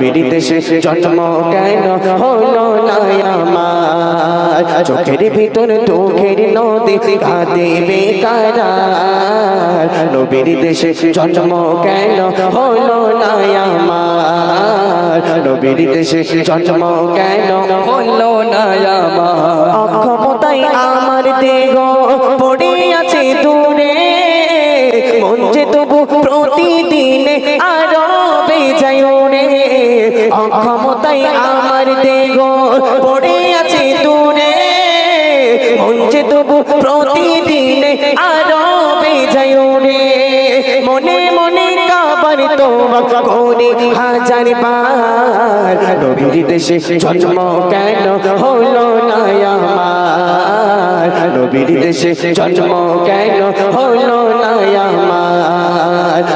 নবীর দেশে জন্ম কেন হলো না আমার? চোখের ভিতর তোখের নদী কাঁদে বেকারার। নবীর দেশে জন্ম কেন হলো না আমার? নবীর দেশে জন্ম কেন হলো না আমার? অক্ষমতাই আমার দেহ পড়ে আছে দূরে। মন যে তবু প্রতিদিনে আরও অক্ষমতাই আমার দেহ পড়ে আছে দূরে মন যে তবু প্রতিদিনে আরও বেজায় রে মনে মনে কাবার তোমার করে হাজার বার নবীর দেশে জন্ম কেন হলো না আমার নবীর দেশে জন্ম কেন হলো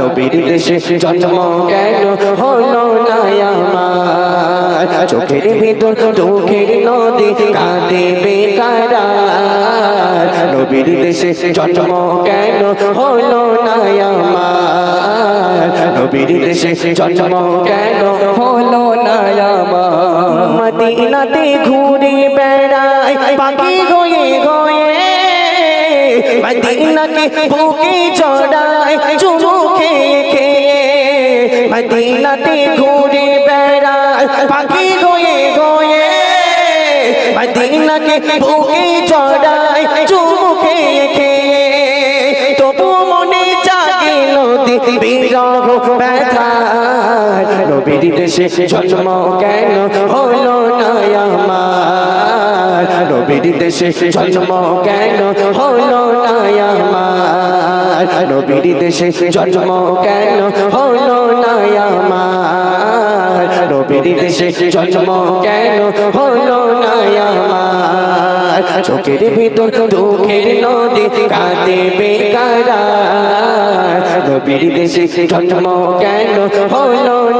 নবীর দেশে জন্ম কেন হলো না আমার? চোখের ভিতর দুঃখের নদী কাঁদে বেকারার। নবীর দেশে জন্ম কেন হলো না আমার? নবীর দেশে জন্ম কেন হলো না আমার? মদিনাতে ঘুরে বেড়ায় পাখি হয়ে গয়ে। মদিনাকে বুকে চড়ায় চুমু মদিনাতে ঘুরে বেড়ায়, পাখি হয়ে গয়ে মদিনাকে বুকে চড়ায় চুমু খেয়ে। তবু মনে জাগে নদী, বিরহ নবীর দেশে জন্ম কেন হলো না আমার? নবীর দেশে জন্ম কেন হলো না আমার? নবীর দেশে জন্ম কেন হলো না আমার? নবীর দেশে জন্ম কেন হলো না আমার? চোখের ভিতর দুঃখের নদী কাঁদে বেকার। নবীর দেশে জন্ম কেন হলো না আমার